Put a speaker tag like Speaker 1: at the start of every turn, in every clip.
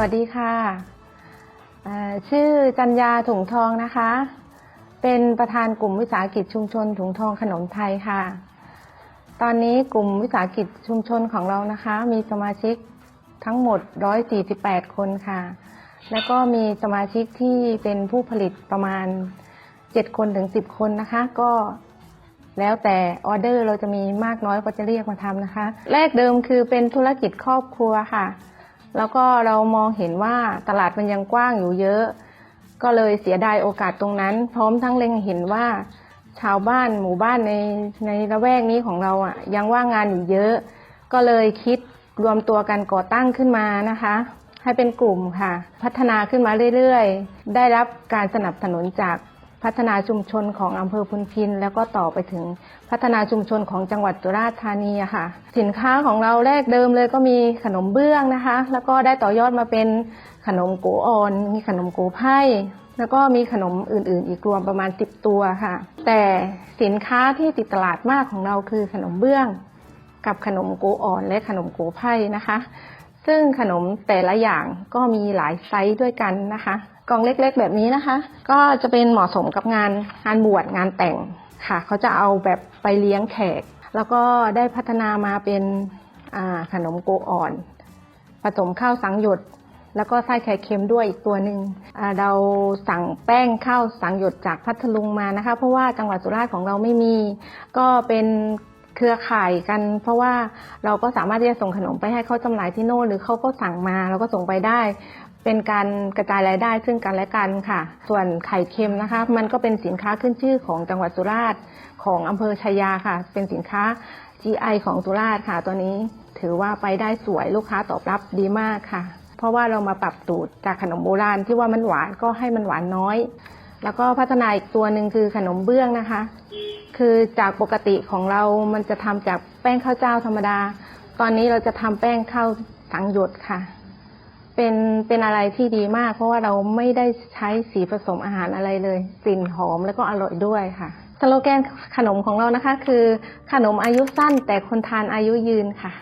Speaker 1: วัสดีค่ะ ชื่อจัญญาถุงทองนะคะ เป็นประธานกลุ่มวิสาหกิจชุมชนถุงทองขนมไทยค่ะ ตอนนี้กลุ่มวิสาหกิจชุมชนของเรานะคะ มีสมาชิกทั้งหมด 148 คนค่ะ แล้วก็มีสมาชิกที่เป็นผู้ผลิตประมาณ 7 คนถึง 10 คนนะคะ ก็แล้วแต่ออเดอร์เราจะมีมากน้อยก็จะเรียกมาทำนะคะ แรกเดิมคือเป็นธุรกิจครอบครัวค่ะ แล้วก็เรามองเห็นว่าตลาดมันยังกว้างอยู่เยอะ ก็เลยเสียดายโอกาสตรงนั้น พร้อมทั้งเล็งเห็นว่า ชาวบ้านหมู่บ้านในในละแวกนี้ของเราอะยังว่างงานอยู่เยอะ ก็เลยคิดรวมตัวกันก่อตั้งขึ้นมานะคะ ให้เป็นกลุ่มค่ะ พัฒนาขึ้นมาเรื่อยๆ ได้รับการสนับสนุนจาก พัฒนาชุมชนของอำเภอพุนพิน แล้วก็ต่อไปถึงพัฒนาชุมชนของจังหวัดสุราษฎร์ธานีค่ะ สินค้าของเราแรกเดิมเลยก็มีขนมเบื้องนะคะ แล้วก็ได้ต่อยอดมาเป็นขนมโกอ่อน มีขนมโกไพ่แล้วก็มีขนมอื่น ๆ อีกรวมประมาณ 10 ตัวค่ะ แต่สินค้าที่ติดตลาดมากของเราคือขนมเบื้อง กับขนมโกอ่อนและขนมโกไพ่นะคะ ซึ่งขนมแต่ละอย่างก็มีหลายไซส์ด้วยกันนะคะ กล่องเล็กๆ แบบนี้นะคะ ก็จะเป็นเหมาะสมกับงานงานบวชงานแต่งค่ะ เขาจะเอาแบบไปเลี้ยงแขก แล้วก็ได้พัฒนามาเป็นขนมโกอ่อน ผสมข้าวสังหยดแล้วก็ไส้ไข่เค็มด้วยอีกตัวหนึ่งเราสั่งแป้งข้าวสังหยดจากพัทลุงมานะคะ เพราะว่าจังหวัดสุราษฎร์ของเราไม่มี ก็เป็นเครือข่ายกัน เพราะว่าเราก็สามารถที่จะส่งขนมไปให้เขาจำหน่ายที่โน่นหรือเขาก็สั่งมาเราก็ส่งไปได้ เป็นการกระจายรายได้ซึ่งกันและกันค่ะ ส่วนไข่เค็มนะคะ มันก็เป็นสินค้าขึ้นชื่อของจังหวัดสุราษฎร์ของอำเภอชายาค่ะ เป็นสินค้า GI ของสุราษฎร์ค่ะ ตัวนี้ถือว่าไปได้สวยลูกค้าตอบรับดีมากค่ะ เพราะว่าเรามาปรับสูตรจากขนมโบราณที่ว่ามันหวานก็ให้มันหวานน้อย แล้วก็พัฒนาอีกตัวหนึ่งคือขนมเบื้องนะคะ คือจากปกติของเรามันจะทำจากแป้งข้าวเจ้าธรรมดา ตอนนี้เราจะทำแป้งข้าวสังหยดค่ะ เป็นเป็นอะไรที่ดีมาก เพราะว่าเราไม่ได้ใช้สีผสมอาหารอะไรเลยกลิ่นหอมแล้วก็อร่อยด้วยค่ะสโลแกนขนมของเรานะคะ คือขนมอายุสั้นแต่คนทานอายุยืนค่ะ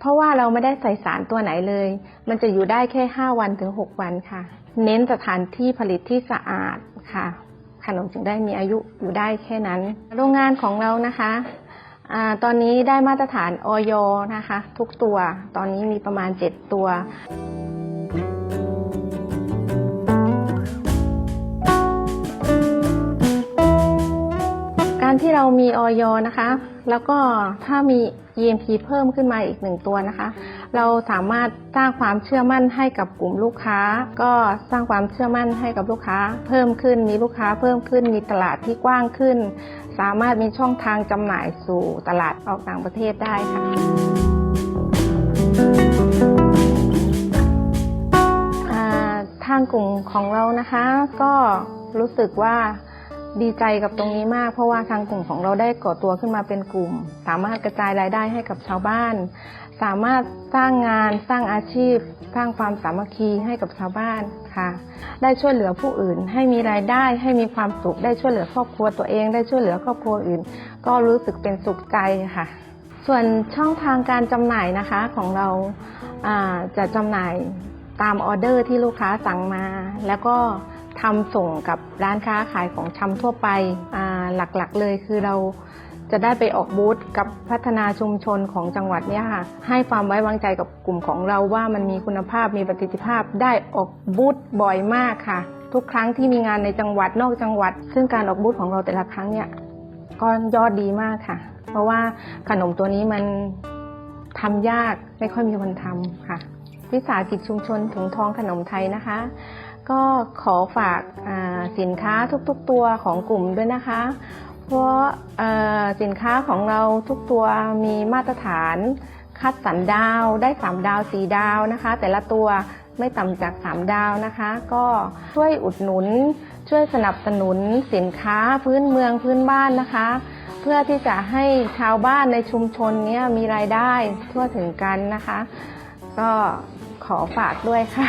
Speaker 1: เพราะว่าเราไม่ได้ใส่สารตัวไหนเลย มันจะอยู่ได้แค่ 5 วันถึง 6 วันค่ะ เน้นสถานที่ผลิตที่สะอาดค่ะ ขนมจึงได้มีอายุอยู่ได้แค่นั้น โรงงานของเรานะคะอตอนนี้ได้มาตรฐานออยนะคะ ทุกตัว ตอนนี้มีประมาณ 7 ตัว การที่เรามีออยนะคะ แล้วก็ถ้ามี EMP เพิ่มขึ้นมาอีกหนึ่งตัวนะคะ เราสามารถสร้างความเชื่อมั่นให้กับกลุ่มลูกค้า ก็สร้างความเชื่อมั่นให้กับลูกค้า เพิ่มขึ้นมีลูกค้าเพิ่มขึ้นมีตลาดที่กว้างขึ้น สามารถมีช่องทางจำหน่ายสู่ตลาดออกต่างประเทศได้ค่ะทางกลุ่มของเรานะคะ ก็รู้สึกว่า ดีใจกับตรงนี้มาก เพราะว่าทางกลุ่มของเราได้ก่อตัวขึ้นมาเป็นกลุ่ม สามารถกระจายรายได้ให้กับชาวบ้าน สามารถสร้างงานสร้างอาชีพ สร้างความสามัคคีให้กับชาวบ้านค่ะ ได้ช่วยเหลือผู้อื่น ให้มีรายได้ให้มีความสุขได้ช่วยเหลือครอบครัวตัวเอง ได้ช่วยเหลือครอบครัวอื่น ก็รู้สึกเป็นสุขใจค่ะ ส่วนช่องทางการจำหน่ายนะคะของเราจะจำหน่ายตามออเดอร์ที่ลูกค้าสั่งมา แล้วก็ ทำส่งกับร้านค้าขายของชำทั่วไปหลักๆเลยคือเราจะได้ไปออกบูธกับพัฒนาชุมชนของจังหวัดเนี่ยค่ะ ให้ความไว้วางใจกับกลุ่มของเราว่ามันมีคุณภาพมีประสิทธิภาพได้ออกบูธบ่อยมากค่ะ ทุกครั้งที่มีงานในจังหวัดนอกจังหวัด ซึ่งการออกบูธของเราแต่ละครั้งเนี่ยก็ยอดดีมากค่ะ เพราะว่าขนมตัวนี้มันทำยากไม่ค่อยมีคนทำค่ะ วิสาหกิจชุมชนถุงทองขนมไทยนะคะ ก็ขอฝากสินค้าทุกๆตัวของกลุ่มด้วยนะคะ เพราะสินค้าของเราทุกตัวมีมาตรฐาน คัดสรรดาวได้3ดาว4ดาวนะคะ แต่ละตัวไม่ต่ำจาก 3 ดาวนะคะ ก็ช่วยอุดหนุน ช่วยสนับสนุนสินค้าพื้นเมืองพื้นบ้านนะคะ เพื่อที่จะให้ชาวบ้านในชุมชนนี้มีรายได้ทั่วถึงกันนะคะ ก็ขอฝากด้วยค่ะ